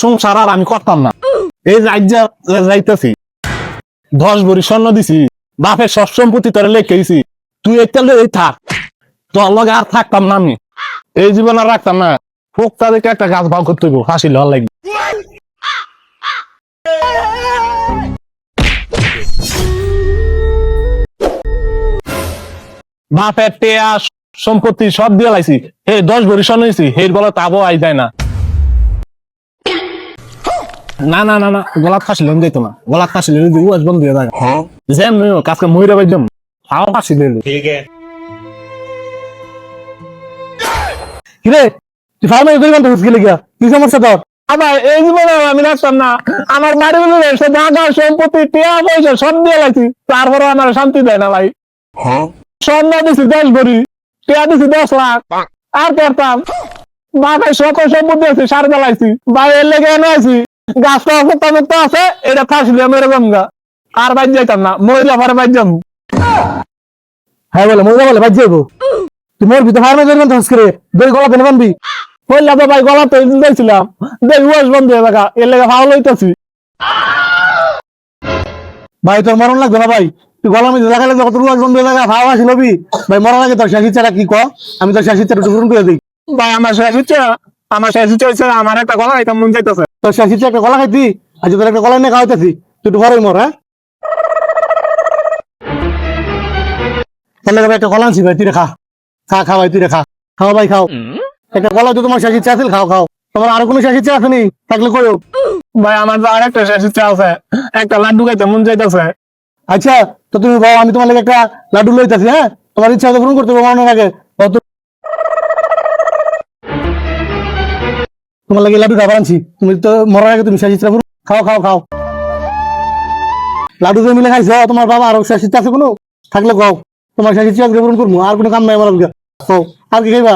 সংসার আর আমি করতাম না। এই রাজ্যা যাইতেছি। দশ ভরি স্বর্ণ দিছি। বাপের সব সম্পত্তি তোরে লেখেছি তুই একটা এই থাক। তোর লগে আর থাকতাম না আমি। এই জীবন আর রাখতাম না। ফোক তাদেরকে একটা গাছ ভাগ করতে হইব হাসি লওয়ার লাগবে বাপের টেয়া সম্পত্তি সব দিয়ে লাইছি। হে দশ ভরি স্বর্ণ নিছি। হের গলা তাবো আই যায় না। না না না না গলাত ফাঁসি লেন যাইতো না। গলাত ফাঁসি লেন দিয়ে উয়াজ বন্ধ হয়ে যায়। জ্যাম নই কাজকে মহিলা বাইদম আও ফাঁসি লেন কিরে তুই ফার্মে এগুলি বন্ধ হচ্ছে গেলে গিয়া? তুই সমস্যা তোর? আমার এই জীবন আমি রাখতাম না। আমার মারি বলে সে ঢাকা সম্পত্তি টিয়া পয়সা সব দিয়ে লাইছি। তারপরও আমার শান্তি দেয় না ভাই। হ্যাঁ। সন্ধ্যা দিছি দশ ভরি। টিয়া দিছি দশ লাখ। আর করতাম বাপের সকল সম্পত্তি আছে সার জ্বালাইছি। ভাই এর লেগে এনে আছি গাছটা মুক্ত আছে এটা ফাঁসি দিয়ে মেরে গঙ্গা আর বাইর যাইতাম না মহিলা পরে বাইর যাব। হ্যাঁ বলে মহিলা বলে বাইর যাইবো তুই মোর ভিতরে ফার্মে জন্য তো করে দই গলা পেনে বানবি। কইলা তো ভাই গলা তো দিয়েছিলাম। দেখ ওয়াশ বন্ধ হয়ে থাকা এর লেগে ফাউল হইতাছি। ভাই তোর মরণ লাগবে না ভাই। তুই ভাই লাগে তোর শেষ ইচ্ছাটা কি ক? আমি তোর শেষ ইচ্ছাটা টুকুন করে দিই। ভাই আমার শেষ ইচ্ছা আমার শেষ ইচ্ছা হচ্ছে আমার একটা গলা খাইতাম মন যাইতেছে তোর শেষ ইচ্ছা একটা গলা খাইতি? আজ তোর একটা গলা নিয়ে খাওয়াইতেছি তুই ঘরে মর হ্যাঁ? তাহলে ভাই একটা গলা আনছি ভাই তুই খা। খা খা ভাই তুই খা। খাও ভাই খাও। একটা কলা তো তোমার শেষ ইচ্ছা আছে খাও খাও। তোমার আরও কোনো শেষ ইচ্ছা আছে নি? থাকলে কইও। ভাই আমার তো আর একটা শেষ ইচ্ছা আছে। একটা লাড্ডু খাইতে মন যাইতেছে আচ্ছা তো তুমি বাবা আমি তোমার একটা লাড্ডু লইতাছি হ্যাঁ? তোমার ইচ্ছা তো পূরণ করতে পারব অনেক আগে। তো তোমার লাগে লাড্ডু খাবার আনছি। তুমি তো মরার আগে তুমি শেষ ইচ্ছা পূরণ খাও খাও খাও। লাড্ডু তো মিলে খাইছো, তোমার বাবা আরও শেষ ইচ্ছা আছে কোনো? থাকলে খাও। তোমার শেষ ইচ্ছা পূরণ করব, আর কোনো কাম নাই আমার। খাও আর কি খাইবা?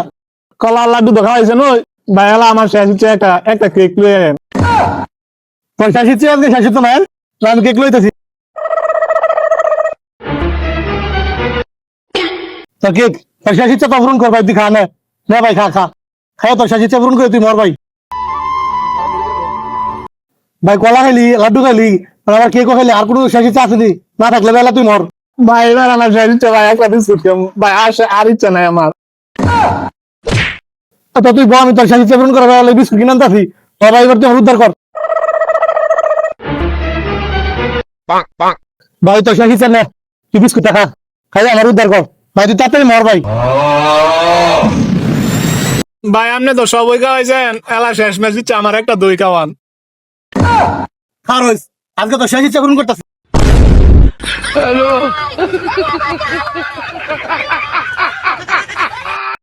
কলা লাড্ডু দেখা হয়েছে নয়। ভাইয়ালা আমার শেষ ইচ্ছে একটা একটা কেক আনেন। তোর শেষ ইচ্ছে আজকে শেষ হতো না? আমি কেক লইতেছি। কেক তোর শেষ ইচ্ছা তো পূরণ কর ভাই তুই খা নে নে ভাই খা খা। খাও তোর শেষ ইচ্ছা পূরণ করে তুই মর ভাই। ভাই কলা খাইলি লাড্ডু খাইলি আর আবার কেকও খাইলি আর কোনো শেষ ইচ্ছা আছে নি? না থাকলে বেলা তুই মর। ভাই এবার আমার শেষ ইচ্ছা ভাই একটা বিস্কুট খাম ভাই আর আর ইচ্ছা নাই আমার। তো তুই বল আমি তোর সাথে চেপন করে বেড়ালে বিস্কুট কিনে আনতাছি। বাবা এবার তুই উদ্ধার কর। ভাই তোর সাথে চেনে তুই বিস্কুটটা খা। খাই আমার উদ্ধার কর। ভাই তুই তাড়াতাড়ি মর ভাই। ভাই আপনি তো সবই খাওয়াইছেন। এলা শেষ ম্যাচ দিচ্ছে আমার একটা দই খাওয়ান। আর হইস আজকে তো শেষ ইচ্ছা পূরণ করতেছি।